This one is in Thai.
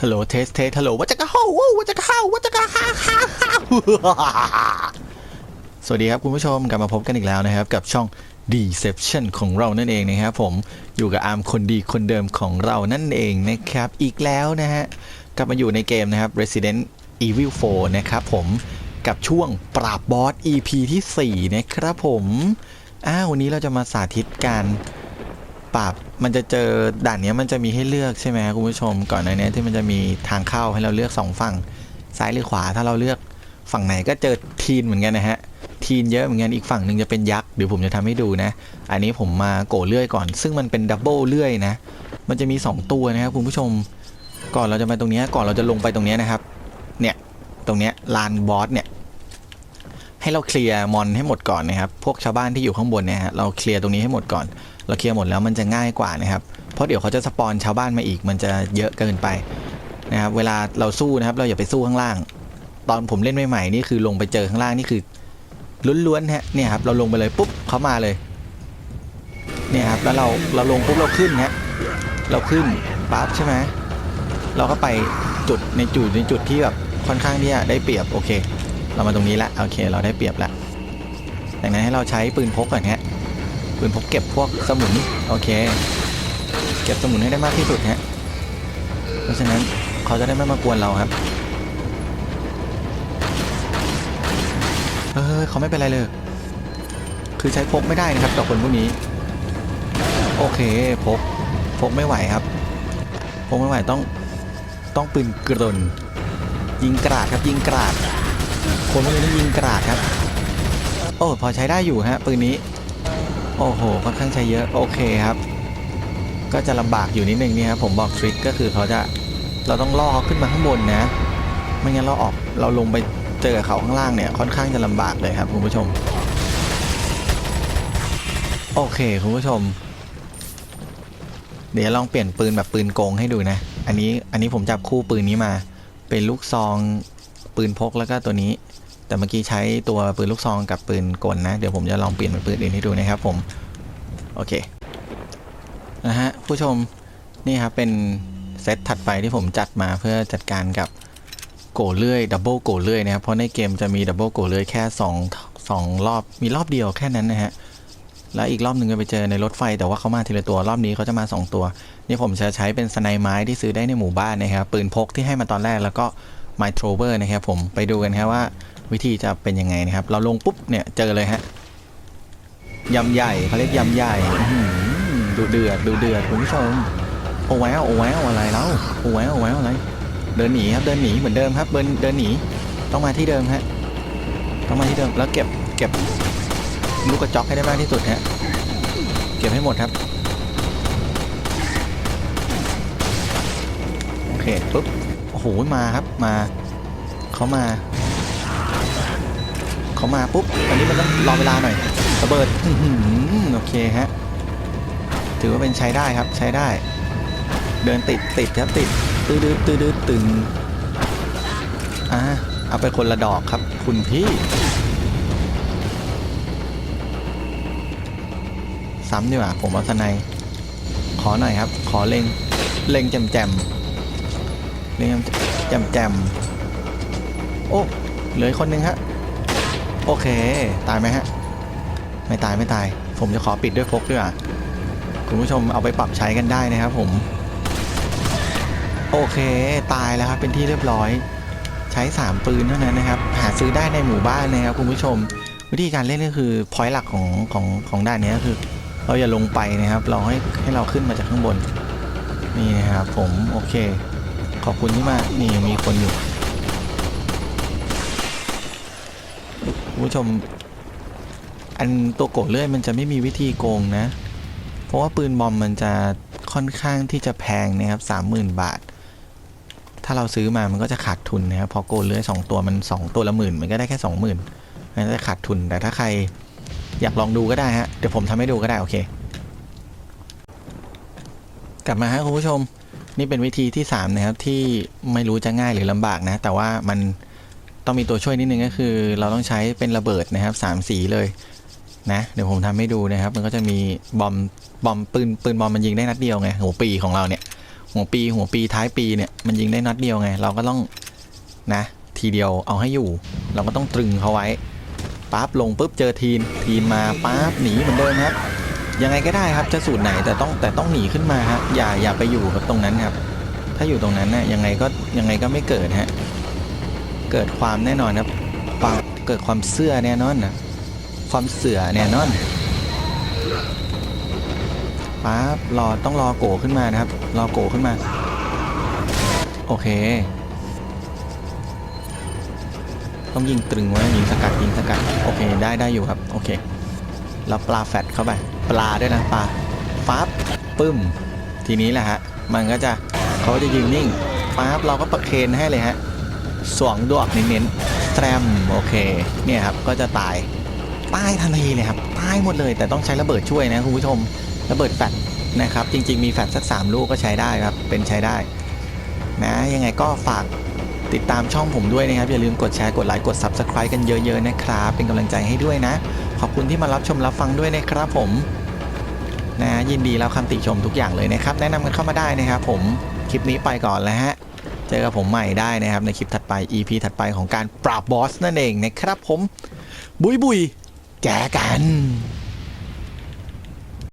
ฮัลโหลเทสเทสฮัลโหลวัจจะกะเข้าว้าววัจจะกะเข้าวัจจะกะฮ่าฮ่าฮ่าสวัสดีครับคุณผู้ชมกลับมาพบกันอีกแล้วนะครับ กับช่อง Deception ของเรานั่นเองนะครับผมอยู่กับอาร์มคนดีคนเดิมของเรานั่นเองนะครับ อีกแล้วนะฮะกลับมาอยู่ในเกมนะครับ Resident Evil 4 นะครับผมกับช่วงปราบบอส EP ที่ 4 นะครับผมอ้าววันนี้เราจะมาสาธิตการ ปราบมันจะเจอด่านนี้มันจะมีให้เลือกใช่ไหมคุณผู้ชม ก่อนหน้านี้ที่มันจะมีทางเข้าให้เราเลือกสองฝั่งซ้ายหรือขวา ถ้าเราเลือกฝั่งไหนก็เจอทีนเหมือนกันนะฮะทีนเยอะเหมือนกันอีกฝั่งหนึ่งจะเป็นยักษ์เดี๋ยวผมจะทำให้ดูนะ อันนี้ผมมาโกเลื่อยก่อน ซึ่งมันเป็นดับเบิลเลื่อยนะ มันจะมี 2 ตัวนะครับคุณผู้ชม ก่อนเราจะมาตรงนี้ก่อนเราจะลงไปตรงนี้นะครับ เนี่ยตรงนี้ลานบอสเนี่ย ให้เราเคลียร์มอนให้หมดก่อนนะครับ พวกชาวบ้านที่อยู่ข้างบนเนี่ยฮะเราเคลียร์ตรงนี้ให้หมดก่อน เราเคลียร์หมดแล้วมันจะง่ายกว่านะครับ เพราะเดี๋ยวเขาจะสปอนชาวบ้านมาอีก มันจะเยอะเกินไปนะครับ เวลาเราสู้นะครับ เราอย่าไปสู้ข้างล่าง ตอนผมเล่นใหม่ๆนี่คือลงไปเจอข้างล่างนี่คือล้วนๆฮะเนี่ยครับเราลงไปเลยปุ๊บเขามาเลยเนี่ยครับแล้วเราเราลงปุ๊บเราขึ้นฮะเราขึ้นปั๊บใช่ไหมเราก็ไปจุดในจุดในจุดที่แบบค่อนข้างที่จะได้เปรียบโอเค เรามาตรงนี้ละโอเค เราได้เปรียบละดังนั้นให้เราใช้ปืนพกก่อนฮะปืนพกเก็บพวกสมุนโอเค เก็บสมุนให้ได้มากที่สุดฮะเพราะฉะนั้นเขาจะได้ไม่มากวนเราครับเออเขาไม่เป็นไรเลย คือใช้พกไม่ได้นะครับกับคนพวกนี้ โอเคพกพกไม่ไหวครับพกไม่ไหวต้องต้องปืนกระดนยิงกราดครับยิงกราด คนพวกนี้ยิงกราดครับ โอ้พอใช้ได้อยู่ฮะปืนนี้ โอ้โหค่อนข้างใช้เยอะโอเคครับ ก็จะลำบากอยู่นิดนึงนี่ครับผมบอกทริคก็คือเขาจะเราต้องล่อเขาขึ้นมาข้างบนนะ ไม่งั้นเราออกเราลงไปเจอเขาข้างล่างเนี่ยค่อนข้างจะลำบากเลยครับคุณผู้ชม โอเคคุณผู้ชม เดี๋ยวลองเปลี่ยนปืนแบบปืนโกงให้ดูนะ อันนี้อันนี้ผมจับคู่ปืนนี้มา เป็นลูกซอง ปืนพกแล้วก็ตัวนี้ แต่เมื่อกี้ใช้ตัวปืนลูกซองกับปืนกลนะ เดี๋ยวผมจะลองเปลี่ยนเป็นปืนอื่นให้ดูนะครับผม โอเคนะฮะผู้ชมนี่ครับเป็นเซตถัดไปที่ผมจัดมาเพื่อจัดการกับโกเลื่อยดับเบิลโกเลื่อยนะครับเพราะในเกมจะมีดับเบิลโกเลื่อยแค่2 2รอบมีรอบเดียวแค่นั้นนะฮะแล้วอีกรอบหนึ่งก็ไปเจอในรถไฟแต่ว่าเขามาทีละตัวรอบนี้เขาจะมา 2 ตัว นี่ผมจะใช้เป็นสไนไม้ที่ซื้อได้ในหมู่บ้านนะครับปืนพกที่ให้มาตอนแรกแล้วก็ ไมโทรเวอร์นะครับผมไปดูกันครับว่าวิธีจะเป็นยังไงนะครับ เราลงปุ๊บเนี่ยเจอเลยฮะยำใหญ่เขาเรียกยำใหญ่ดูเดือดดูเดือดคุณผู้ชมโอ้แววโอ้แววอะไรแล้วโอ้แววโอ้แววอะไร เดินหนีครับเดินหนีเหมือนเดิมครับเดินเดินหนีต้องมาที่เดิมฮะต้องมาที่เดิมแล้วเก็บเก็บลูกกระจอกให้ได้มากที่สุดฮะเก็บให้หมดครับโอเคปุ๊บ หมาครับมาเขามาเขามาปุ๊บอันนี้มันต้องรอเวลาหน่อยระเบิดอืโอเคฮะถือว่าเป็นใช้ได้ครับใช้ได้ เดินติดติดครับติดตื้อดื้อตื้อดื้อตึงอ่าเอาไปคนละดอกครับ คุณพี่ซ้ำดีกว่าผมเอาสไนยขอหน่อยครับ ขอเล็งเล็งแจมแจม เล็งแจมแจมโอ้เหลืออกคนหนึงฮะ โอเค ตายไหมฮะ ไม่ตายไม่ตาย ผมจะขอปิดด้วยพกด้วยอะคุณผู้ชมเอาไปปรับใช้กันได้นะครับผม โอเคตายแล้วครับเป็นที่เรียบร้อย ใช้ 3 ปืนเท่านั้นนะครับ หาซื้อได้ในหมู่บ้านนะครับคุณผู้ชม วิธีการเล่นก็คือพอยต์หลักของของของด้านนี้ก็คือ เราอย่าลงไปนะครับ เราให้ให้เราขึ้นมาจากข้างบน นี่นะครับผม โอเค ขอบคุณที่มานี่มีคนอยู่คุณผู้ชม อันตัวโกดเลื่อยมันจะไม่มีวิธีโกงนะ เพราะว่าปืนบอมมันจะค่อนข้างที่จะแพงนะครับสามหมื่นบาท ถ้าเราซื้อมามันก็จะขาดทุนนะครับพอโกดเลื่อยสองตัวมันสองตัวละหมื่นมันก็ได้แค่สองหมื่นมันจะขาดทุนแต่ถ้าใครอยากลองดูก็ได้ฮะเดี๋ยวผมทำให้ดูก็ได้โอเค กลับมาฮะคุณผู้ชม นี่เป็นวิธีที่3นะครับที่ไม่รู้จะง่ายหรือลำบากนะ แต่ว่ามันต้องมีตัวช่วยนิดนึงก็คือ เราต้องใช้เป็นระเบิดนะครับสามสีเลยนะเดี๋ยวผมทำให้ดูนะครับ มันก็จะมีบอมบอมปืนปืนบอมมันยิงได้นัดเดียวไงหัวปีของเราเนี่ยหัวปีหัวปีท้ายปีเนี่ยมันยิงได้นัดเดียวไง เราก็ต้องนะ ทีเดียวเอาให้อยู่ เราก็ต้องตรึงเขาไว้ปั๊บลงปุ๊บเจอทีมทีมมาปั๊บหนีเหมือนเดิมครับ ยังไงก็ได้ครับจะสูตรไหนแต่ต้องแต่ต้องหนีขึ้นมาครับอย่าอย่าไปอยู่กับตรงนั้นครับ ถ้าอยู่ตรงนั้นนะ่ะยังไงก็ยังไงก็ไม่เกิดฮะเกิดความแน่นอนครับความเกิดความเสื่อแน่นอนนะความเสือแน่นอนปั๊บรอต้องรอโกขึ้นมานะครับ รอโกขึ้นมา โอเค ต้องยิงตรึงไว้ยิงสกัดยิงสกัด โอเค ได้ได้อยู่ครับ โอเคเราปลาแฟดเข้าไป ปลาด้วยนะปลาฟับปึ้ม ทีนี้แหละฮะ มันก็จะเขาจะยืนนิ่งปั๊บเราก็ประเคนให้เลยฮะสวงดวกเน้นๆแตรมโอเค เนี่ยครับก็จะตายตายทันทีเลยครับตายหมดเลยแต่ต้องใช้ระเบิดช่วยนะคุณผู้ชมระเบิดแฟดนะครับ จริง ๆ มีแฟดสัก 3 ลูกก็ใช้ได้ครับ เป็นใช้ได้ นะ ยังไงก็ฝากติดตามช่องผมด้วยนะครับ อย่าลืมกดแชร์ กดไลค์ กด Subscribe กันเยอะ ๆ นะครับ เป็นกำลังใจให้ด้วยนะ ขอบคุณที่มารับชมรับฟังด้วยนะครับผมนะยินดีรับคำติชมทุกอย่างเลยนะครับ แนะนำกันเข้ามาได้นะครับ ผมคลิปนี้ไปก่อนแล้วฮะเจอกับผมใหม่ได้นะครับ ในคลิปถัดไป EP ถัดไปของการปราบบอสนั่นเองนะครับผม บุยบุยแจกัน